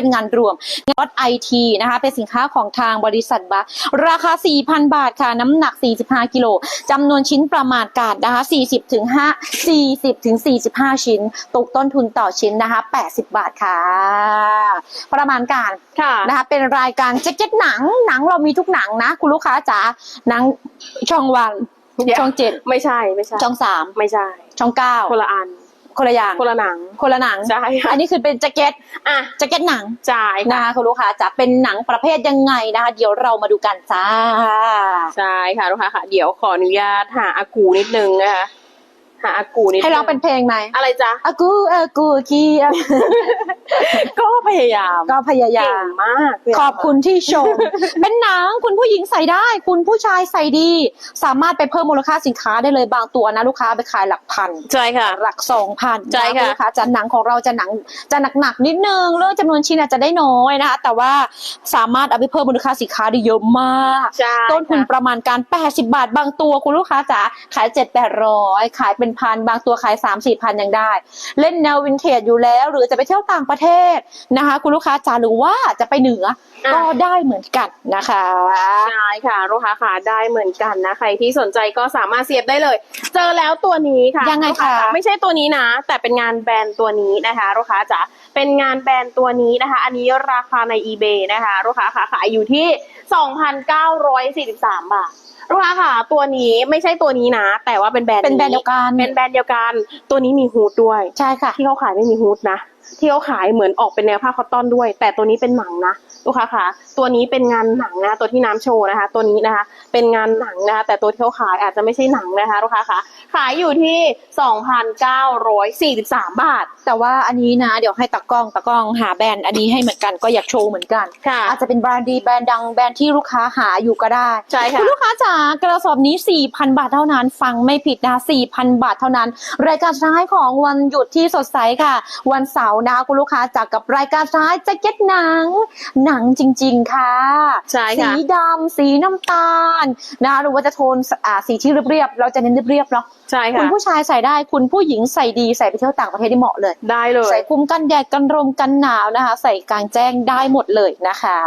เป็นงานรวมงานไอทีนะคะ เป็นสินค้าของทางบริษัทบัคราคา 4,000 บาทค่ะ น้ำหนัก 45 กิโลจำนวนชิ้นประมาณการนะคะ 40ถึง5 40ถึง45 ชิ้น ตกต้นทุนต่อชิ้นนะคะ 80 บาทค่ะ ประมาณการค่ะนะคะเป็นรายการแจ็คเก็ตหนังหนังเรามีทุกหนังนะ คุณลูกค้าจ๋าหนังช่องวันเดี๋ยวช่องเจ็ดไม่ใช่ไม่ใช่ช่องสามไม่ใช่ ช่องเก้าคนละอัน คนละอย่างคนละหนัง คนละหนังใช่ค่ะอันนี้คือเป็นแจ็คเก็ตอะแจ็คเก็ตหนังจ่ายค่ะนะคะคุณลูกค้าจ๋าเป็นหนังประเภทยังไงนะคะเดี๋ยวเรามาดูกันจ้าใช่ค่ะลูกค้าค่ะ เดี๋ยวขออนุญาตหาอากูนิดนึงนะคะหาอากูนิดนึให้ร้องเป็นเพลงไหมอะไรจ๊ะอากูอากูคีอาก็พยายาม ก็พยายาเก่งมมาก ขอบคุณที่ชม เป็นหนังคุณผู้ หญิงใส่ได้ คุณผู้ชายใส่ดี สามารถไปเพิ่มมูลค่าสินค้าได้เลยบางตัวนะลูกค้าไปขายหลักพันใช่ค่ะ หลักสองพันใช่ค่ะนะคะจะหนังของเราจะหนังจะหนักๆนิดนึงเรื่องจำนวนชิ้นอาจจะได้น้อยนะคะ แต่ว่าสามารถเอาไปเพิ่มมูลค่าสินค้าได้เยอะมากใช่ต้นทุนค่ะประมาณการ 80 บาท บางตัวคุณลูกค้าจ๋าขาย 7 800 ขายเป็นพันบางตัวขาย 3 4พันยังได้ เล่นแนววินเทจอยู่แล้ว หรือจะไปเที่ยวต่างประเทศนะคะ คุณลูกค้าจ๋าหรือว่าจะไปเหนือก็ได้เหมือนกันนะคะใช่ค่ะลูกค้าค่ะได้เหมือนกันนะใครที่สนใจก็สามารถเสียบได้เลย เจอแล้วตัวนี้ค่ะยังไงลูกาคะ ไม่ใช่ตัวนี้นะ แต่เป็นงานแบรนด์ตัวนี้นะคะลูกค้าจ๋าเป็นงานแบรนด์ตัวนี้นะคะ อันนี้ราคาใน eBay นะคะลูกค้าค่ะขายอยู่ที่ 2,943 บาทลูกค้าค่ะ ตัวนี้ไม่ใช่ตัวนี้นะ แต่ว่าเป็นแบรนด์เป็นแบรนด์เดียวกันเป็นแบรนด์เดียวกัน ตัวนี้มีฮูดด้วยใช่ค่ะ ที่เขาขายไม่มีฮูดนะที่เขาขายเหมือนออกเป็นแนวผ้าคอตตอนด้วย แต่ตัวนี้เป็นหนังนะ ลูกค้าค่ะ ตัวนี้เป็นงานหนังนะคะตัวที่น้ำโชว์นะคะ ตัวนี้นะคะ เป็นงานหนังนะคะ แต่ตัวที่เขาขายอาจจะไม่ใช่หนังนะคะ ลูกค้าค่ะ ขายอยู่ที่ 2,943 บาท แต่ว่าอันนี้นะ เดี๋ยวให้ตากล้องตากล้องหาแบรนด์อันนี้ให้เหมือนกันก็อยากโชว์เหมือนกัน ค่ะ อาจจะเป็นแบรนด์ดีแบรนด์ดังแบรนด์ที่ลูกค้าหาอยู่ก็ได้ใช่ค่ะคุณลูกค้าจ๋ากระสอบนี้ 4,000 บาทเท่านั้น ฟังไม่ผิดนะ 4,000 บาทเท่านั้น รายการสุดท้ายของวันหยุดที่สดใสค่ะ วันเสาร์นะคะคุณลูกค้าจากกับรายการสุดท้ายแจ็คเก็ตหนัง หนังจริง ๆ ค่ะใช่สีค่ะดำสีน้ำตาลนะคะหรือว่าจะโทนอ่าสีที่เรียบๆเราจะเน้นเรียบๆเนาะ ใช่คุค่ะณผู้ชายใส่ได้คุณผู้หญิงใส่ดีใส่ไปเที่ยวต่างประเทศได้เหมาะเลย ได้เลย ใส่คลุมกันแดดกันลมกันหนาวนะคะ ใส่กลางแจ้งได้หมดเลยนะคะ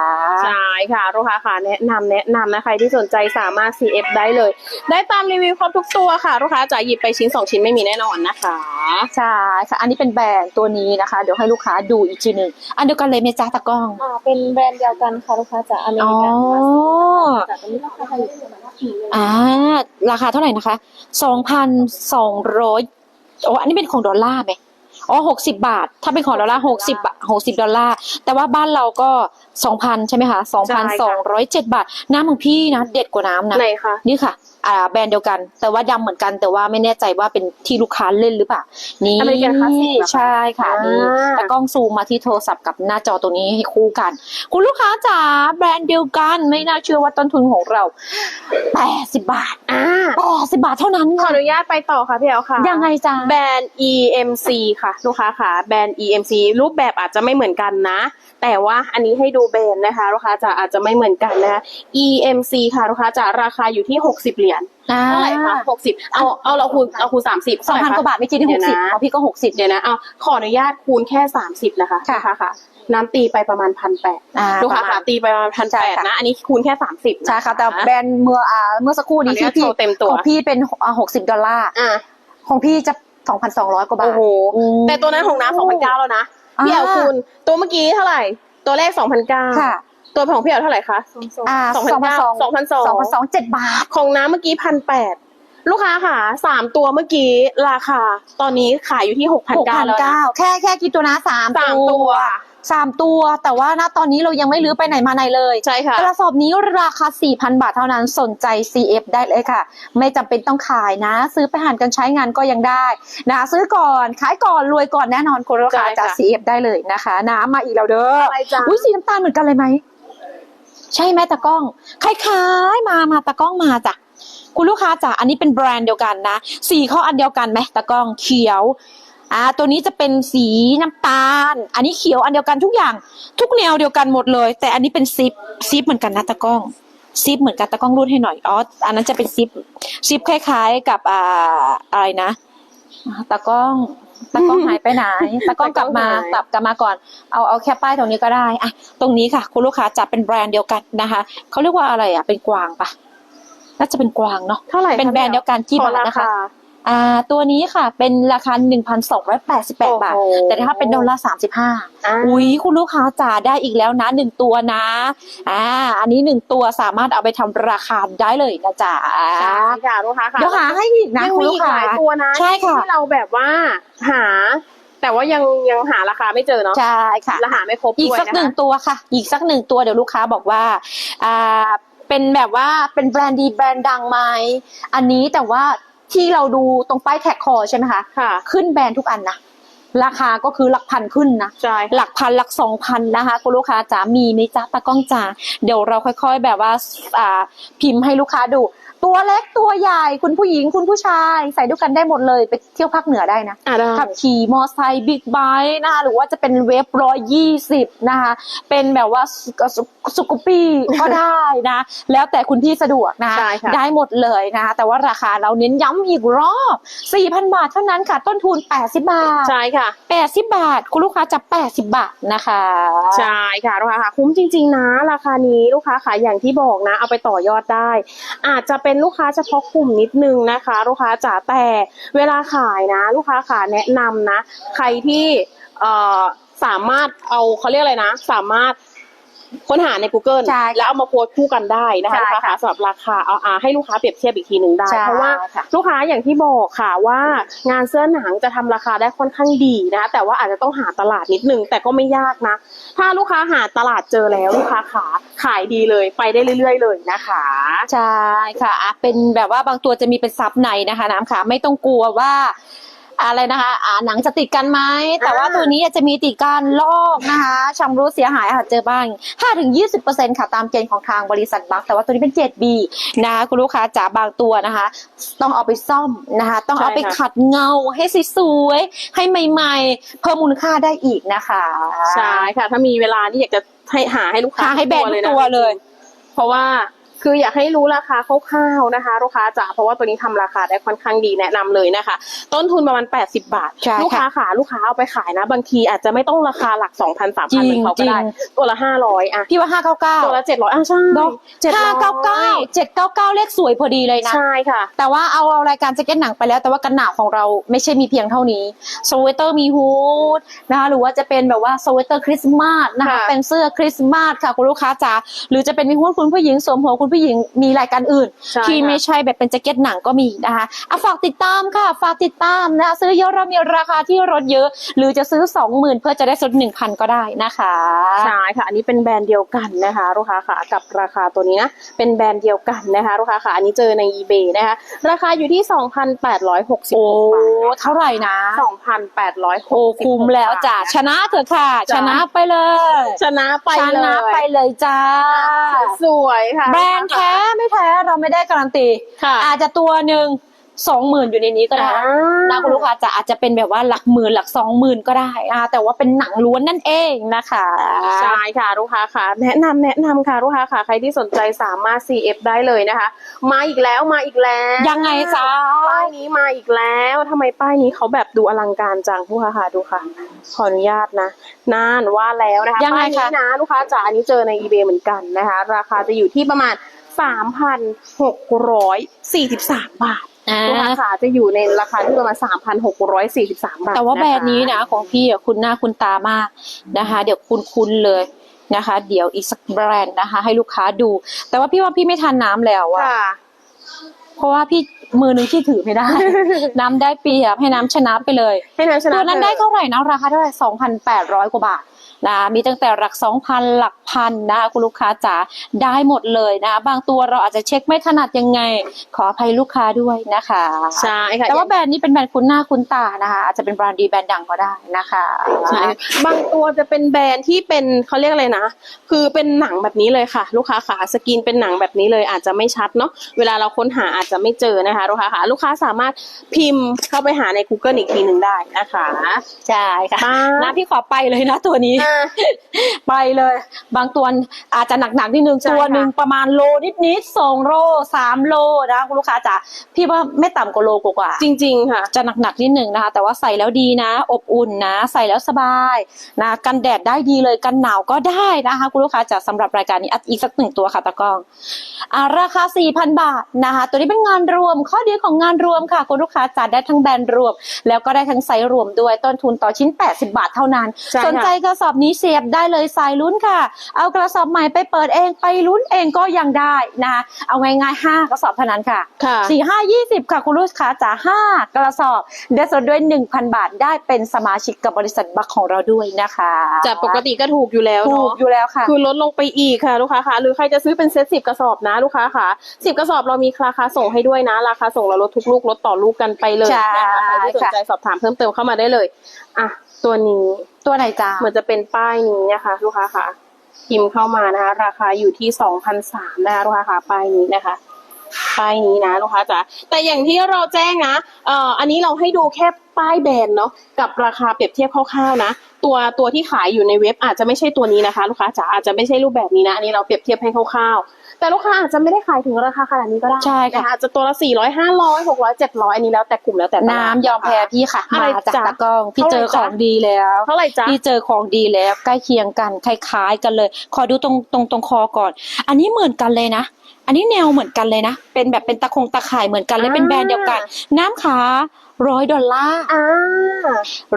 ใช่ค่ะลูกค้าค่ะแนะนำแนะนำนะใครที่สนใจสามารถ CF ได้เลย ได้ตามรีวิวครบทุกตัวค่ะลูกค้าจะหยิบไปชิ้น 2 ชิ้นไม่มีแน่นอนนะคะใช่ค่ะอันนี้เป็นแบรนด์ตัวนี้นะคะ เดี๋ยวให้ลูกค้าดูอีกทีหนึ่งอันเดียวกันเลยเมจ้าตะกล้องอ่าเป็นแบรนด์เดียวกันค่ะลูกค้าจากอเมอ๋อริกันค่ะจากตอนนี้ราคาอยู่ที่ประมาณสี่ อ่าราคาเท่าไหร่นะคะสองพันสองร้อยโอ้อันนี้เป็นของดอลลาร์ไหมอ๋อหกสิบาท ถ้าเป็นของดอลลาร์หกสิบาทหกสิบดอลลาร์ แต่ว่าบ้านเราก็สองพันใช่ไหมคะสองพันสองร้อยเจ็ดบาท น้ำของพี่นะ เด็ดกว่าน้ำนะไหนคะนี่ค่ะ อ่าแบรนด์เดียวกัน แต่ว่าดำเหมือนกันแต่ว่าไม่แน่ใจว่าเป็นที่ลูกค้าเล่นหรือเปล่านี่อเมริกันคลาสสิกเหรอคะใช่ค่ะอ่านี่แต่กล้องซูมมาที่โทรศัพท์กับหน้าจอตัวนี้ให้คู่กัน คุณลูกค้าจ๋าแบรนด์เดียวกันไม่น่าเชื่อว่าต้นทุนของเรา80บาทอ่า80บาทเท่านั้นขอค่ะอนุญาตไปต่อค่ะพี่แอลค่ะ ยังไงจ๊ะแบรนด์ EMC ค่ะลูกค้าค่ะแบรนด์ EMC รูปแบบอาจจะไม่เหมือนกันนะ แต่ว่าอันนี้ให้ดูแบรนด์นะคะลูกค้าจะอาจจะไม่เหมือนกันนะคะ EMC ค่ะลูกค้าจะราคาอยู่ที่ 60 เหรียญอ่าเท่าไหร่คะ60เอาเอาเราคูณเราคูณ30สองพันกว่าบาทไม่คิดที่หกสิบของพี่ก็หกสิบเดี๋ยวนะเอาขออนุญาตคูณแค่30นะคะค่ะลูกค่ะน้ำตีไปประมาณพันแปดอ่าลูกค้าประมาค่ะณตีไปประมาณพันใช่แปดค่ะนะ อันนี้คูณแค่30ใช่ค่ะ แต่แบรนด์เมื่ออ่าเมื่อสักครู่นี้ขออนุญาที่ตพี่โชว์เต็มตัวของพี่เป็นหกสิบดอลลาร์อะของพี่จะสองพันสองร้อยกว่าบาท โอ้โหอืมแต่ตัวนั้นของน้ำ2,900แล้วนะ พี่แอลอ่าคูณตัวเมื่อกี้เท่าไหร่ ตัวแรก2,900ค่ะ ตัวของพี่แอลเท่าไหร่คะอ่าสองพันเก้าสองพันสอง2,200สองพันสองเจ็ดบาท ของน้ำเมื่อกี้พันแปดลูกค้าค่ะสามตัวเมื่อกี้ราคา ตอนนี้ขายอยู่ที่หกพันหกเก้าพันแล้วนะเก้าแค่แค่กี่ตัวนะสามสามตัวสามตัว แต่ว่าณตอนนี้เรายังไม่รื้อไปไหนมาไหนเลยใช่ค่ะกระสอบนี้ราคา 4,000 บาทเท่านั้นสนใจ CF ได้เลยค่ะ ไม่จำเป็นต้องขายนะ ซื้อไปหันกันใช้งานก็ยังได้นะซื้อก่อนขายก่อนรวยก่อนแน่นอนคุณลูกค้าใช่ค่ะจาก CF ได้เลยนะคะ น้ำมาอีกแล้วเด้ออะไรจ๊ะอุ้ยสีน้ำตาลเหมือนกันเลยไหม ใช่ไหมตากล้อง คล้ายๆ มามาตากล้องมาจ้ะคุณลูกค้าจ้ะอันนี้เป็นแบรนด์เดียวกันนะสีเขาอันเดียวกันไหมตากล้องเขียวอ่าตัวนี้จะเป็นสีน้ำตาล อันนี้เขียวอันเดียวกันทุกอย่าง ทุกแนวเดียวกันหมดเลย แต่อันนี้เป็นซิปซิปเหมือนกันนะตากล้องซิปเหมือนกันตากล้องรูดให้หน่อยอ๋ออันนั้นจะเป็นซิปซิปคล้าย ๆ กับอ่าอะไรนะตากล้อง ตากล้องหายไปไหนตากล้องกลับมาตากล้องหายกลับกลับมาก่อน เอาเอาแค่ป้ายตรงนี้ก็ได้อะตรงนี้ค่ะ คุณลูกค้าจะเป็นแบรนด์เดียวกันนะคะเขาเรียกว่าอะไรอะเป็นกวางปะน่าจะเป็นกวางเนาะเท่าไหร่คะเป็นแบรนด์เดียวกันที่ขอบาทรานะคะคา อ่าตัวนี้ค่ะเป็นราคา 1,288 บาทโอ้โหแต่ถ้าเป็นดอลลาร์35อ่าอุ้ยคุณลูกค้าจ๋าได้อีกแล้วนะหนึ่งตัวนะอ่าอันนี้หนึ่งตัวสามารถเอาไปทำราคาได้เลยนะจ๊ะใช่ค่ะลูกค้าค่ะเดี๋ยวหาให้อีกนะยังคุณมีลูอีกกหค้าลายตัวนะใช่ค่ะที่เราแบบว่าหาแต่ว่ายังยังหาราคาไม่เจอเนาะใช่ค่ะและหาไม่ครบอีกด้วยสักนะหนึ่งคะตัวค่ะ อีกสักหนึ่งตัวเดี๋ยวลูกค้าบอกว่าอ่าเป็นแบบว่าเป็นแบรนด์ดีแบรนด์ดังไหมอันนี้แต่ว่า ที่เราดูตรงป้ายแท็กคอใช่ไหมคะ ค่ะ ขึ้นแบรนด์ทุกอันนะ ราคาก็คือหลักพันขึ้นนะใช่หลักพันหลักสองพันนะคะคุณลูกค้าจ๋ามีไหมจ๊ะตากล้องจ๋าเดี๋ยวเราค่อย ๆ แบบว่าอ่าพิมพ์ให้ลูกค้าดู ตัวเล็กตัวใหญ่คุณผู้หญิงคุณผู้ชาย ใส่ด้วยกันได้หมดเลยไปเที่ยวภาคเหนือได้นะอะได้ ขับขี่มอไซค์บิ๊กไบค์นะคะหรือว่าจะเป็นเวฟร้อยยี่สิบนะคะเป็นแบบว่าสสุกุปปี้ก็ได้นะ แล้วแต่คุณพี่สะดวกนะใช่ค่ะ ได้หมดเลยนะคะแต่ว่าราคาเราเน้นย้ำอีกรอบ 4,000 บาทเท่านั้นค่ะ ต้นทุน 80 บาท ใช่ค่ะ80 บาท คุณลูกค้าจะ 80 บาทนะคะ ใช่ค่ะลูกค้าค่ะคุ้มจริง ๆ นะ ราคานี้ลูกค้าขายอย่างที่บอกนะ เอาไปต่อยอดได้ อาจจะเป็นลูกค้าเฉพาะกลุ่มนิดนึงนะคะ ลูกค้าจ๋าแต่เวลาขายนะ ลูกค้าขาแนะนำนะ ใครที่เอ่อสามารถเอาเขาเรียกอะไรนะ สามารถ ค้นหาใน Google ใช่ค่ะแล้วเอามาโพสต์คู่กันได้นะคะใช่ลูกค้าค่ะขาสำหรับราคาเอาอ่าให้ลูกค้าเปรียบเทียบอีกทีหนึ่งได้ ใช่เพราะว่าค่ะลูกค้าอย่างที่บอกค่ะว่างานเสื้อหนังจะทำราคาได้ค่อนข้างดีนะคะแต่ว่าอาจจะต้องหาตลาดนิดนึงแต่ก็ไม่ยากนะ ถ้าลูกค้าหาตลาดเจอแล้วลูกค้าขาขายดีเลยไปได้เรื่อย ๆ เลยนะคะ ใช่ค่ะอะเป็นแบบว่าบางตัวจะมีเป็นซับในนะคะ น้ำค่ะ ไม่ต้องกลัวว่า อะไรนะคะ อ่าหนังจะติดกันไหมแต่ว่าอ่าตัวนี้จะมีติดการลอกนะคะชำรุดเสียหายอาจเจอบ้าง5ถึง20%ค่ะตามเกณฑ์ของทางบริษัทบัคแต่ว่าตัวนี้เป็น 7B นะคะคุณลูกค้าจ๋าบางตัวนะคะ ต้องเอาไปซ่อมนะคะ ต้องเอาไปขัดเงาให้สวยๆให้ใหม่ ๆ เพิ่มมูลค่าได้อีกนะคะใช่ค่ะ ถ้ามีเวลาที่อยากจะให้หาให้ลูกค้าหาให้แบรนด์ทุกตัวเลย เพราะว่า คืออยากให้รู้ราคาคร่าวๆนะคะลูกค้าจ๋าเพราะว่าตัวนี้ทำราคาได้ค่อนข้างดีแนะนำเลยนะคะ ต้นทุนประมาณ 80 บาทใช่ค่ะลูกค้าขาลูกค้าเอาไปขายนะ บางทีอาจจะไม่ต้องราคาหลัก 2,000 3,000จริงเหมือนเขาก็ได้จริงตัวละ 500อะพี่ว่า 599 ตัวละ 700อะใช่เนาะ700ห้าเก้าเก้าเจ็ดเก้าเก้าเลขสวยพอดีเลยนะ ใช่ค่ะ แต่ว่าเอาเอารายการแจ็คเก็ตหนังไปแล้ว แต่ว่ากันหนาวของเราไม่ใช่มีเพียงเท่านี้สเวตเตอร์มีฮูดนะคะหรือว่าจะเป็นแบบว่าสเวตเตอร์คริสต์มาสนะคะค่ะเป็นเสื้อคริสต์มาสค่ะคุณลูกค้าจ๋าหรือจะเป็นมีฮูดคุณผู้หญิงสวมหัวคุณผู้หญิงมีรายการอื่น ใช่ที่ค่ะ ไม่ใช่แบบเป็นแจ็คเก็ตหนังก็มีนะคะอะฝากติดตามค่ะ ฝากติดตามนะคะซื้อเยอะเรามีราคาที่ลดเยอะ หรือจะซื้อสองหมื่นเพื่อจะได้ลดหนึ่งพันก็ได้นะคะ ใช่ค่ะ อันนี้เป็นแบรนด์เดียวกันนะคะลูกค้าค่ะกับราคาตัวนี้นะ เป็นแบรนด์เดียวกันนะคะลูกค้าค่ะ อันนี้เจอใน eBay นะคะ ราคาอยู่ที่ 2,866 โอ้ บาทนะคะเท่าไหร่นะ 2,866โอ้คุ้มแล้วจ้ะ ชนะเถอะค่ะจ้ะชนะไปเลย ชนะไปชเลยนะไปเลยจ้า สวยค่ะ แบรนด์แท้ไม่แท้เราไม่ได้การันตีค่ะอาจจะตัวหนึ่ง สองหมื่นอยู่ในนี้ก็ได้อ่านะคุณลูกค้าจะอาจจะเป็นแบบว่าหลักหมื่นหลักสองหมื่นก็ได้นะคะแต่ว่าเป็นหนังล้วนนั่นเองนะคะใช่ค่ะลูกค้าค่ะ แนะนำแนะนำค่ะลูกค้าค่ะ ใครที่สนใจสามารถ CF ได้เลยนะคะ มาอีกแล้วมาอีกแล้ว ยังไงจ้าป้ายนี้มาอีกแล้วทำไมป้ายนี้เขาแบบดูอลังการจังลูกค้าค่ะดูค่ะขออนุญาตนะนานว่าแล้วนะคะยังไงป้ายนี้คะนะลูกค้าจ๋าอันนี้เจอใน eBay เหมือนกันนะคะ ราคาจะอยู่ที่ประมาณ3,643 บาท อ่าลูกค้าขาจะอยู่ในราคาที่ประมาณ3,643บาทแต่ว่าะคะแบรนด์นี้นะของพี่อะคุณหน้าคุณตามากนะคะ เดี๋ยวคุณคุ้นๆเลยนะคะ เดี๋ยวอีกสักแบรนด์นะคะ ให้ลูกค้าดู แต่ว่าพี่ว่าพี่ไม่ทานน้ำแล้วอะค่ะเพราะว่าพี่มือหนึ่งที่ถือไม่ได้ น้ำได้เปรียบให้น้ำชนะไปเลยให้น้ำชนะตัวนั้นได้เท่าไหร่นะราคาเท่าไหร่สองพันแปดร้อยกว่าบาท นะมีตั้งแต่หลักสองพันหลักพันนะคุณลูกค้าจ๋าได้หมดเลยนะ บางตัวเราอาจจะเช็คไม่ถนัดยังไง ขออภัยลูกค้าด้วยนะคะใช่ค่ะแต่ว่าแบรนด์นี้เป็นแบรนด์คุ้นหน้าคุ้นตานะคะอาจจะเป็นแบรนด์ดีแบรนด์ดังก็ได้นะคะใช่บางตัวจะเป็นแบรนด์ที่เป็นเขาเรียกอะไรนะ คือเป็นหนังแบบนี้เลยค่ะ ลูกค้าขาสกรีนเป็นหนังแบบนี้เลยอาจจะไม่ชัดเนาะเวลาเราค้นหาอาจจะไม่เจอนะคะลูกค้าขาลูกค้าสามารถพิมพ์เข้าไปหาใน Google อีกทีหนึ่งได้นะคะใช่ค่ะมานะพี่ขอไปเลยนะตัวนี้อ่าไปเลย บางตัวอาจจะหนักๆนิดนึง ใช่ตัวหนึ่งค่ะประมาณโลนิดๆสองโลสามโลนะคุณลูกค้าจ๋าพี่ว่าไม่ต่ำกว่าโลกว่าๆ จริง ๆ ค่ะ จะหนักๆนิดหนึ่งนะคะ แต่ว่าใส่แล้วดีนะ อบอุ่นนะ ใส่แล้วสบายนะกันแดดได้ดีเลยกันหนาวก็ได้นะคะคุณลูกค้าจะสำหรับรายการนี้อะอีกสักหนึ่งตัวค่ะตะกล้องอ่าราคา 4,000 บาทนะคะ ตัวนี้เป็นงานรวม ข้อดีของงานรวมค่ะ คุณลูกค้าจัดได้ทั้งแบรนด์รวม แล้วก็ได้ทั้งไซส์รวมด้วยต้นทุนต่อชิ้น 80 บาทเท่านั้น ใช่ค่ะ สนใจกระสอบนี้เสียบได้เลยสายลุ้นค่ะ เอากระสอบใหม่ไปเปิดเองไปลุ้นเองก็ยังได้นะคะเอาง่ายๆ5กระสอบเท่านั้นค่ะค่ะสี่ห้ายี่สิบค่ะคุณลูกค้าจ๋าห้ากระสอบได้ส่วนด้วยหนึ่งพันบาทได้เป็นสมาชิกกับบริษัทบัคของเราด้วยนะคะจากปกติก็ถูกอยู่แล้วถูกเนาะอยู่แล้วค่ะคือลดลงไปอีกค่ะลูกค้าคะหรือใครจะซื้อเป็นเซตสิบกระสอบนะลูกค้าค่ะสิบกระสอบเรามีราคาส่งให้ด้วยนะราคาส่งเราลดทุกลูกลดต่อลูกกันไปเลยใช่นะคะใครที่สนใจสอบถามเพิ่มเติมเข้ามาได้เลยอะตัวนี้ตัวไหนจ้าเหมือนจะเป็นป้ายนี้นะคะ ลูกค้าค่ะพิมพ์เข้ามานะคะ ราคาอยู่ที่สองพันสามนะคะลูกค้าค่ะป้ายนี้นะคะ ป้ายนี้นะลูกค้าจ๋าแต่อย่างที่เราแจ้งนะเอ่ออันนี้เราให้ดูแค่ป้ายแบรนด์เนาะกับราคาเปรียบเทียบคร่าวๆนะ ตัวตัวที่ขายอยู่ในเว็บอาจจะไม่ใช่ตัวนี้นะคะ ลูกค้าจ๋าอาจจะไม่ใช่รูปแบบนี้นะอันนี้เราเปรียบเทียบให้คร่าวๆ แต่ลูกค้าอาจจะไม่ได้ขายถึงราคาขนาดนี้ก็ได้ใช่ค่ะนอาจจะตัวละสี่ร้อยห้าร้อยหกร้อยเจ็ดร้อยอันนี้แล้วแต่กลุ่มแล้วแต่ตลาด น้ำยอมแพ้พี่ค่ะอะไรมาจากจ๊ะตะกล้องพี่เท่าไหร่เจอของจ๊ะดีแล้วเท่าไหร่จ๊ะ พี่เจอของดีแล้วใกล้เคียงกันคล้ายๆกันเลย ขอดูตรงตรงตรงคอก่อน อันนี้เหมือนกันเลยนะ อันนี้แนวเหมือนกันเลยนะ เป็นแบบเป็นตะคงตะข่ายเหมือนกันเลยเป็นแบรนด์เดียวกัน น้ำขาร้อยดอลลาร์อ่า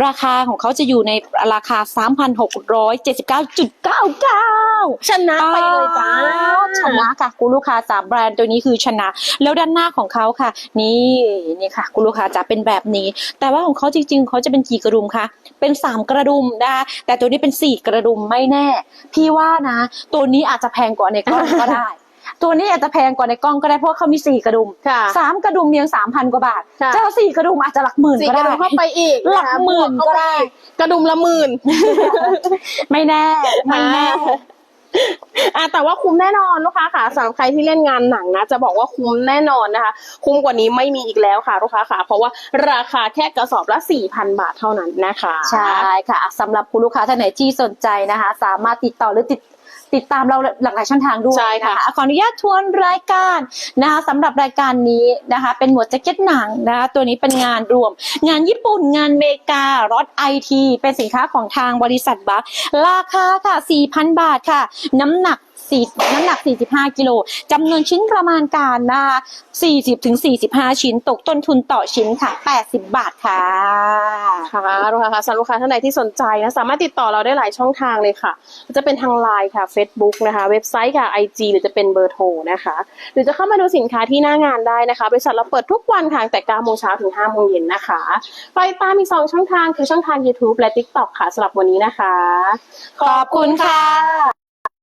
ราคาของเขาจะอยู่ในราคา 3,679.99 ชนะไปเลยจ้า ชนะค่ะคุณลูกค้าจ๋าแบรนด์ตัวนี้คือชนะ แล้วด้านหน้าของเขาค่ะ นี่นี่ค่ะคุณลูกค้าจ๋าเป็นแบบนี้ แต่ว่าของเขาจริง ๆ เขาจะเป็นกี่กระดุมคะ เป็นสามกระดุมนะคะแต่ตัวนี้เป็นสี่กระดุมไม่แน่ พี่ว่านะ ตัวนี้อาจจะแพงกว่าในกล้องก็ได้ ตัวนี้อาจจะแพงกว่าในกล้องก็ได้เพราะว่าเขามีสี่กระดุมค่ะสามกระดุมเพียงสามพันกว่าบาท ค่ะ เจ้าสี่กระดุมอาจจะหลักหมื่นสี่ก็กระได้ ดุมเข้าไปอีกหลักหมื่นก็ได้ กระดุมละหมื่นไม่แน่ไม่แน่ อะแต่ว่าคุ้มแน่นอนลูกค้าค่ะสำหรับใครที่เล่นงานหนังนะจะบอกว่าคุ้มแน่นอนนะคะ คุ้มกว่านี้ไม่มีอีกแล้วค่ะลูกค้าค่ะ เพราะว่าราคาแค่กระสอบละ4,000บาทเท่านั้นนะคะ ใช่ค่ะสำหรับคุณลูกค้าท่านไหนที่สนใจนะคะ สามารถติดต่อหรือติด ติดตามเราหลากหลายช่องทางด้วยใช่ค่ะนขออนุญาตทวนรายการนะคะสำหรับรายการนี้นะคะ เป็นหมวดแจ็คเก็ตหนังนะคะตัวนี้เป็นงานรวม งานญี่ปุ่นงานอเมริการถไอทีเป็นสินค้าของทางบริษัทบัคราคาค่ะ4,000 บาทค่ะ น้ำหนัก 4น้ำหนัก 45 กิโลจำนวนชิ้นประมาณการนะคะ40ถึง45 ชิ้น ตกต้นทุนต่อชิ้นค่ะ 80 บาทค่ะ ค่ะลูกค้าค่ะสำหรับลูกค้าท่านใดที่สนใจนะ สามารถติดต่อเราได้หลายช่องทางเลยค่ะ จะเป็นทางไลน์ค่ะ Facebook นะคะ เว็บไซต์ค่ะ IG หรือจะเป็นเบอร์โทรนะคะ หรือจะเข้ามาดูสินค้าที่หน้างานได้นะคะ บริษัทเราเปิดทุกวันค่ะตั้งแต่9โมงเช้าถึง5โมงเย็นนะคะ ไปตามอีก2ช่องทางคือช่องทาง YouTube และ TikTok ค่ะสำหรับวันนี้นะคะ ขอบคุณค่ะ